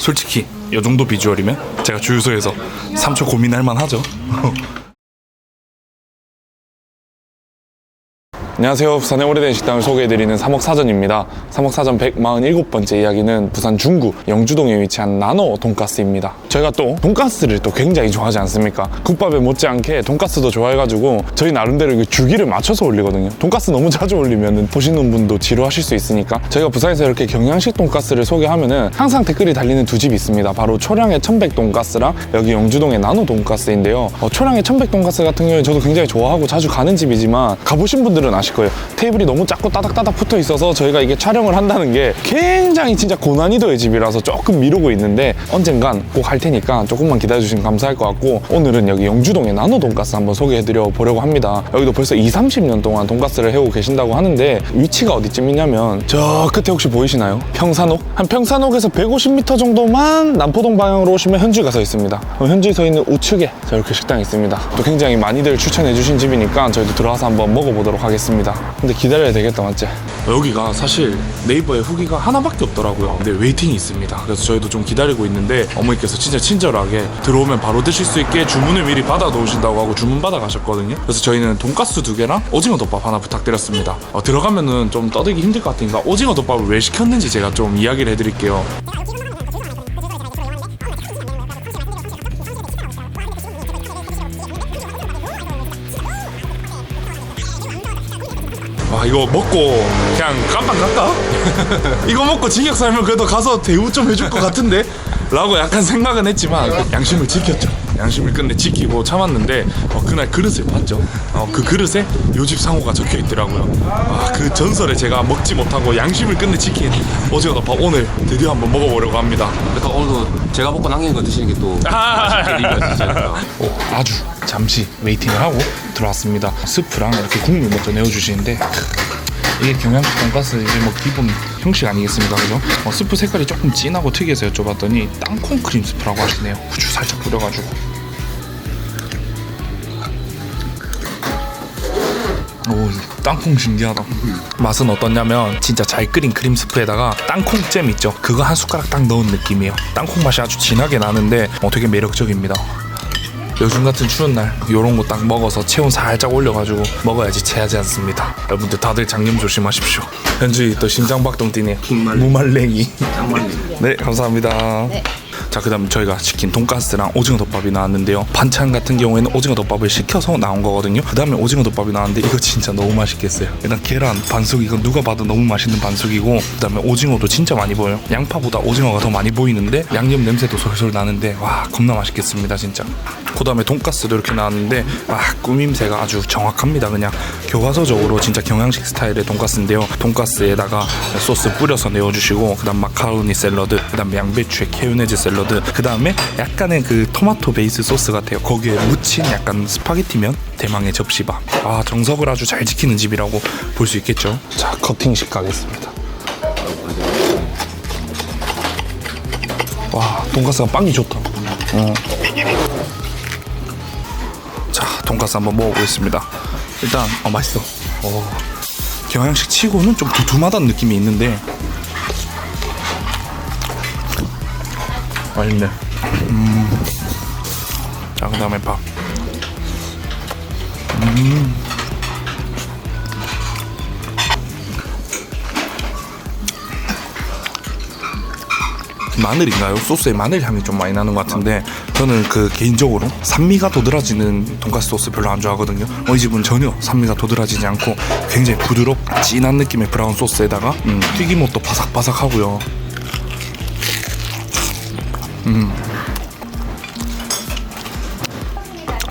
솔직히 이 정도 비주얼이면 제가 주유소에서 3초 고민할 만하죠. 안녕하세요. 부산의 오래된 식당을 소개해드리는 3억 사전입니다. 3억 사전 147번째 이야기는 부산 중구 영주동에 위치한 나노 돈가스입니다. 저희가 또 돈가스를 또 굉장히 좋아하지 않습니까? 국밥에 못지않게 돈가스도 좋아해가지고 저희 나름대로 그 주기를 맞춰서 올리거든요. 돈가스 너무 자주 올리면 보시는 분도 지루하실 수 있으니까 저희가 부산에서 이렇게 경양식 돈가스를 소개하면은 항상 댓글이 달리는 두 집이 있습니다. 바로 초량의 천백 돈가스랑 여기 영주동의 나노 돈가스인데요. 어, 초량의 천백 돈가스 같은 경우에 저도 굉장히 좋아하고 자주 가는 집이지만 가보신 분들은 아실 거예요. 테이블이 너무 작고 따닥따닥 붙어 있어서 저희가 이게 촬영을 한다는 게 굉장히 진짜 고난이도의 집이라서 조금 미루고 있는데 언젠간 꼭 할 테니까 조금만 기다려주시면 감사할 것 같고 오늘은 여기 영주동의 나노 돈가스 한번 소개해드려 보려고 합니다. 여기도 벌써 2, 30년 동안 돈가스를 해오고 계신다고 하는데 위치가 어디쯤이냐면 저 끝에 혹시 보이시나요? 평산옥? 한 평산옥에서 150m 정도만 남포동 방향으로 오시면 현주가 서 있습니다. 어, 현주에 서 있는 우측에 저렇게 식당이 있습니다. 또 굉장히 많이들 추천해 주신 집이니까 저희도 들어가서 한번 먹어보도록 하겠습니다. 근데 기다려야 되겠다 맞지? 여기가 사실 네이버에 후기가 하나밖에 없더라고요. 근데 웨이팅이 있습니다. 그래서 저희도 좀 기다리고 있는데 어머니께서 진짜 친절하게 들어오면 바로 드실 수 있게 주문을 미리 받아 놓으신다고 하고 주문 받아 가셨거든요. 그래서 저희는 돈가스 두 개랑 오징어 덮밥 하나 부탁드렸습니다. 어, 들어가면은 좀 떠들기 힘들 것 같으니까 오징어 덮밥을 왜 시켰는지 제가 좀 이야기를 해드릴게요. 와 이거 먹고 그냥 깜빡 갈까? 이거 먹고 징역 살면 그래도 가서 대우 좀 해줄 것 같은데? 라고 약간 생각은 했지만 그 양심을 지켰죠 양심을 끝내 지키고 참았는데 어, 그날 그릇을 봤죠 어, 그 그릇에 요집 상호가 적혀 있더라고요 아, 그 전설에 제가 먹지 못하고 양심을 끝내 지킨 오징어 덮밥 오늘 드디어 한번 먹어보려고 합니다 그러니까 오늘도 제가 먹고 남긴 거 드시는 게 또 아, 재미가 있으니까. 어, 아주 잠시 웨이팅을 하고 들어왔습니다. 스프랑 이렇게 국물 먼저 내어주시는데 이게 경양식 돈가스 이제 뭐 기본 형식 아니겠습니까, 그죠? 어, 스프 색깔이 조금 진하고 특이해서 여쭤봤더니 땅콩 크림 스프라고 하시네요. 후추 살짝 뿌려가지고. 오, 땅콩 신기하다. 맛은 어떠냐면 진짜 잘 끓인 크림 스프에다가 땅콩 잼 있죠? 그거 한 숟가락 딱 넣은 느낌이에요. 땅콩 맛이 아주 진하게 나는데 어, 되게 매력적입니다. 요즘 같은 추운 날 요런 거 딱 먹어서 체온 살짝 올려가지고 먹어야지 체하지 않습니다. 여러분들 다들 장염 조심하십시오. 현주이 또 심장박동 뛰네. 무말랭이. 네 감사합니다. 자 그다음 저희가 시킨 돈가스랑 오징어 덮밥이 나왔는데요. 반찬 같은 경우에는 오징어 덮밥을 시켜서 나온 거거든요. 그다음에 오징어 덮밥이 나왔는데 이거 진짜 너무 맛있겠어요. 일단 계란 반숙 이거 누가 봐도 너무 맛있는 반숙이고 그다음에 오징어도 진짜 많이 보여요. 양파보다 오징어가 더 많이 보이는데 양념 냄새도 솔솔 나는데 와 겁나 맛있겠습니다 진짜. 그다음에 돈가스도 이렇게 나왔는데 와 꾸밈새가 아주 정확합니다. 그냥 교과서적으로 진짜 경양식 스타일의 돈가스인데요. 돈가스에다가 소스 뿌려서 내어주시고 그다음 마카로니 샐러드, 그다음 양배추에 케요네즈 샐러드, 그 다음에 약간의 그 토마토 베이스 소스 같아요. 거기에 묻힌 약간 스파게티면 대망의 접시밥. 아 정석을 아주 잘 지키는 집이라고 볼 수 있겠죠. 자 커팅식 가겠습니다. 와 돈가스가 빵이 좋다. 어. 자 돈가스 한번 먹어보겠습니다. 일단 어, 맛있어. 오. 경양식 치고는 좀 두툼하다는 느낌이 있는데 맛있네. 음. 자 그 다음에 밥. 음. 마늘인가요? 소스에 마늘 향이 좀 많이 나는 것 같은데 저는 그 개인적으로 산미가 도드라지는 돈가스 소스 별로 안 좋아하거든요. 어, 이 집은 전혀 산미가 도드라지지 않고 굉장히 부드럽고 진한 느낌의 브라운 소스에다가 음, 튀김옷도 바삭바삭하고요. 음.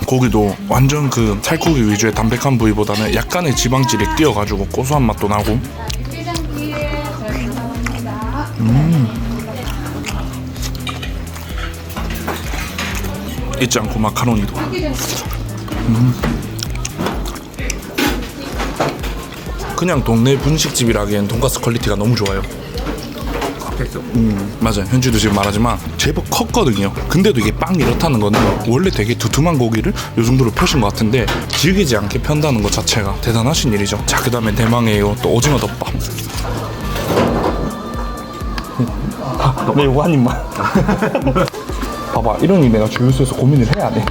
고기도 완전 그 살코기 위주의 담백한 부위보다는 약간의 지방질이 뛰어가지고 고소한 맛도 나고 잊지 않고 마카로니도. 음. 그냥 동네 분식집이라기엔 돈가스 퀄리티가 너무 좋아요. 음, 맞아요. 현주도 지금 말하지만 제법 컸거든요. 근데도 이게 빵 이렇다는 거는 원래 되게 두툼한 고기를 요 정도로 펴신 것 같은데 질기지 않게 편다는 것 자체가 대단하신 일이죠. 자, 그 다음에 대망의 또 오징어 덮밥. 아, 네, 이거 한 입만. 봐봐, 이러니 내가 주유소에서 고민을 해야 돼.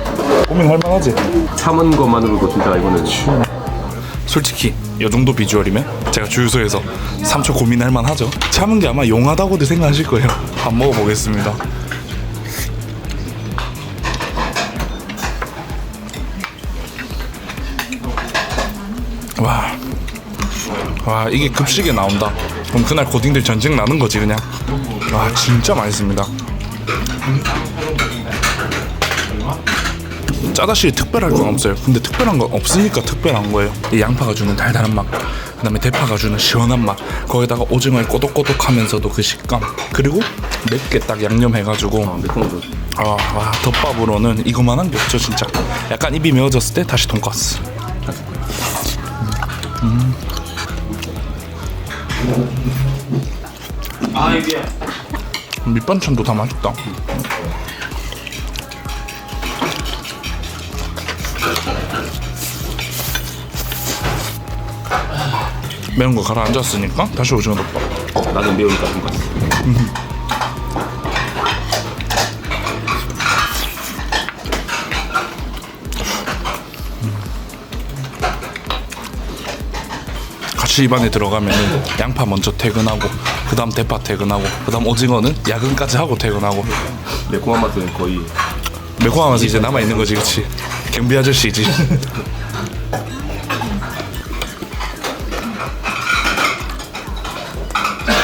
고민할 만하지? 참은 것만으로도 진짜 이거는 솔직히 이 정도 비주얼이면 주유소에서 3초 고민할 만하죠. 참은 게 아마 용하다고도 생각하실 거예요. 밥 먹어보겠습니다. 와, 와 이게 급식에 나온다. 그럼 그날 고딩들 전쟁 나는 거지 그냥. 와 진짜 맛있습니다. 짜다시 특별할 건 없어요. 근데 특별한 건 없으니까 특별한 거예요. 이 양파가 주는 달달한 맛, 그다음에 대파가 주는 시원한 맛, 거기다가 오징어의 꼬독꼬독하면서도 그 식감, 그리고 맵게 딱 양념해가지고 매콤하죠. 아, 와, 덮밥으로는 이거만한 게 없죠 진짜. 약간 입이 메어졌을 때 다시 돈까스. 음. 밑반찬도 다 맛있다. 매운 거 가라앉았으니까 다시 오징어 덮밥. 나는 매우니까 돈까스. 같이 입안에 들어가면은 양파 먼저 퇴근하고 그다음 대파 퇴근하고 그다음 오징어는 야근까지 하고 퇴근하고 매콤한 맛은 거의 매콤한 맛이 이제 남아 있는 거지, 그렇지? 경비 아저씨지.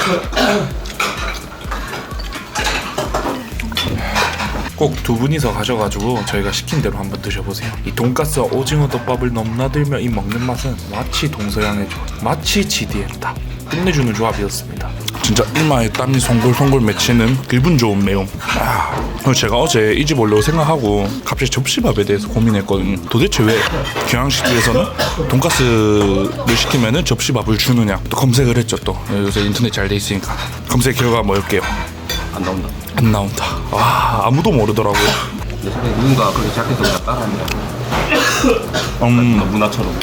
꼭 두 분이서 가셔가지고 저희가 시킨 대로 한번 드셔보세요. 이 돈가스와 오징어 덮밥을 넘나들며 이 먹는 맛은 마치 동서양의 조합, 마치 GD의 딱 끝내주는 조합이었습니다. 진짜 일마에 땀이 송골송골 맺히는 기분 좋은 매움. 아, 제가 어제 이 집 올려고 생각하고 갑자기 접시밥에 대해서 고민했거든요. 도대체 왜 경양식집에서는 돈가스를 시키면은 접시밥을 주느냐? 또 검색을 했죠. 또 요새 인터넷 잘 돼 있으니까 검색 결과 뭐였게요? 안 나온다. 안 나온다. 와 아무도 모르더라고요. 근데 사실 누군가 그렇게 그냥 따라합니다. 음, 문화처럼.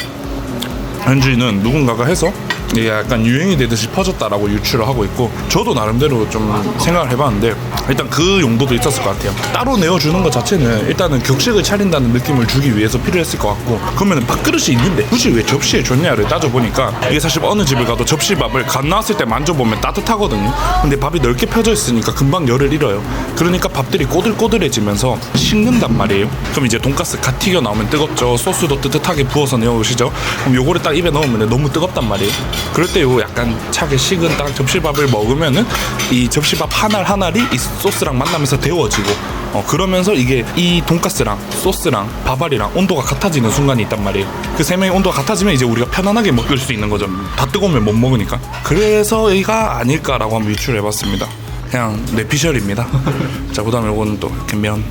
현지는 누군가가 해서 약간 유행이 되듯이 퍼졌다라고 유추를 하고 있고 저도 나름대로 좀 생각을 해봤는데 일단 그 용도도 있었을 것 같아요. 따로 내어주는 것 자체는 일단은 격식을 차린다는 느낌을 주기 위해서 필요했을 것 같고 그러면 밥그릇이 있는데 굳이 왜 접시에 줬냐를 따져보니까 이게 사실 어느 집을 가도 접시밥을 갓 나왔을 때 만져보면 따뜻하거든요. 근데 밥이 넓게 펴져 있으니까 금방 열을 잃어요. 그러니까 밥들이 꼬들꼬들해지면서 식는단 말이에요. 그럼 이제 돈가스 갓 튀겨 나오면 뜨겁죠. 소스도 뜨뜻하게 부어서 내어오시죠. 그럼 요거를 딱 입에 넣으면 너무 뜨겁단 말이에요. 그럴 때 요 약간 차게 식은 딱 접시밥을 먹으면은 이 접시밥 하나 하나리 이 소스랑 만나면서 데워지고 어 그러면서 이게 이 돈가스랑 소스랑 밥알이랑 온도가 같아지는 순간이 있단 말이에요. 그 세 명의 온도가 같아지면 이제 우리가 편안하게 먹을 수 있는 거죠. 다 뜨거우면 못 먹으니까. 그래서 이가 아닐까라고 한번 유추를 해봤습니다. 그냥 뇌피셜입니다. 자 그 다음에 요거는 또 이렇게 면.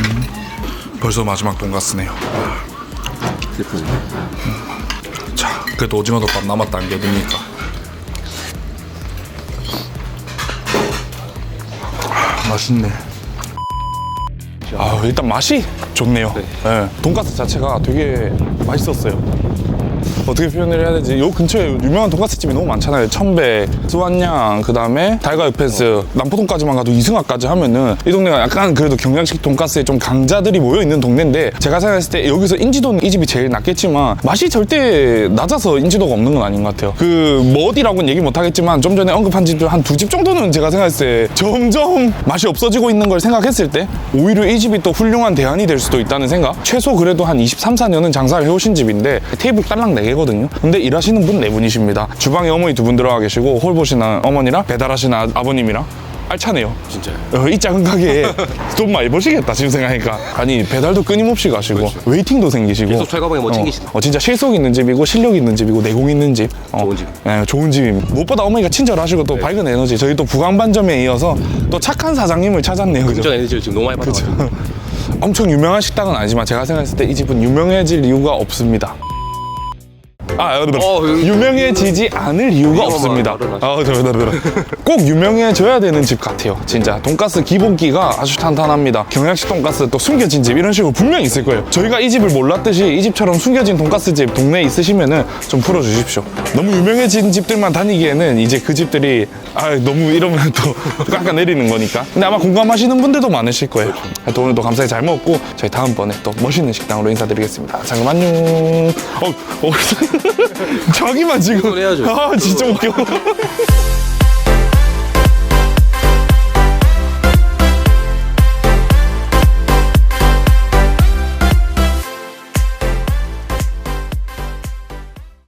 음, 벌써 마지막 돈가스네요. 슬픈. 자, 그래도 오징어 덮밥 남았다는 게 어딥니까? 맛있네. 아, 일단 맛이 좋네요. 네. 돈가스 자체가 되게 맛있었어요. 어떻게 표현을 해야 되지? 요 근처에 유명한 돈가스 집이 너무 많잖아요. 천배, 수완양, 그 다음에 달가유 펜스, 남포동까지만 가도 이승하까지 하면은 이 동네가 약간 그래도 경양식 돈가스에 좀 강자들이 모여 있는 동네인데 제가 생각했을 때 여기서 인지도는 이 집이 제일 낮겠지만 맛이 절대 낮아서 인지도가 없는 건 아닌 것 같아요. 그뭐 어디라고는 얘기 못 하겠지만 좀 전에 언급한 집들 한 두 집 정도는 제가 생각했을 때 점점 맛이 없어지고 있는 걸 생각했을 때 오히려 이 집이 또 훌륭한 대안이 될 수도 있다는 생각. 최소 그래도 한 23, 4년은 장사를 해오신 집인데 테이블 딸랑 4개거든요. 근데 일하시는 분 4분이십니다. 주방에 어머니 두 분 들어가 계시고 홀 보시는 어머니랑 배달하시는 아- 아버님이랑 알차네요. 진짜요. 어, 이 작은 가게에 돈 많이 버시겠다 지금 생각하니까 아니 배달도 끊임없이 가시고 웨이팅도 생기시고 계속 철가방에 뭐? 어, 어, 진짜 실속 있는 집이고 실력 있는 집이고 내공 있는 집 어, 좋은 집. 네, 좋은 집입니다 무엇보다 어머니가 친절하시고 네. 또 밝은 에너지 저희 또 부강반점에 이어서 또 착한 사장님을 찾았네요 그죠? 에너지를 지금 너무 많이 받아가지고. 엄청 유명한 식당은 아니지만 제가 생각했을 때 이 집은 유명해질 이유가 없습니다 아, 어, 여기- 유명해지지 않을 이유가 없습니다. 아. 꼭 유명해져야 되는 집 같아요. 진짜 돈가스 기본기가 아주 탄탄합니다. 경양식 돈가스 또 숨겨진 집 이런 식으로 분명히 있을 거예요. 저희가 이 집을 몰랐듯이 이 집처럼 숨겨진 돈가스 집 동네에 있으시면은 좀 풀어주십시오. 너무 유명해진 집들만 다니기에는 이제 그 집들이 아 너무 이러면 또 깎아 내리는 거니까. 근데 아마 공감하시는 분들도 많으실 거예요. 또 오늘도 감사히 잘 먹고 저희 다음번에 또 멋있는 식당으로 인사드리겠습니다. 잠깐 안녕. 어, 어, 자기만 지금 해야죠. 아 진짜 웃겨.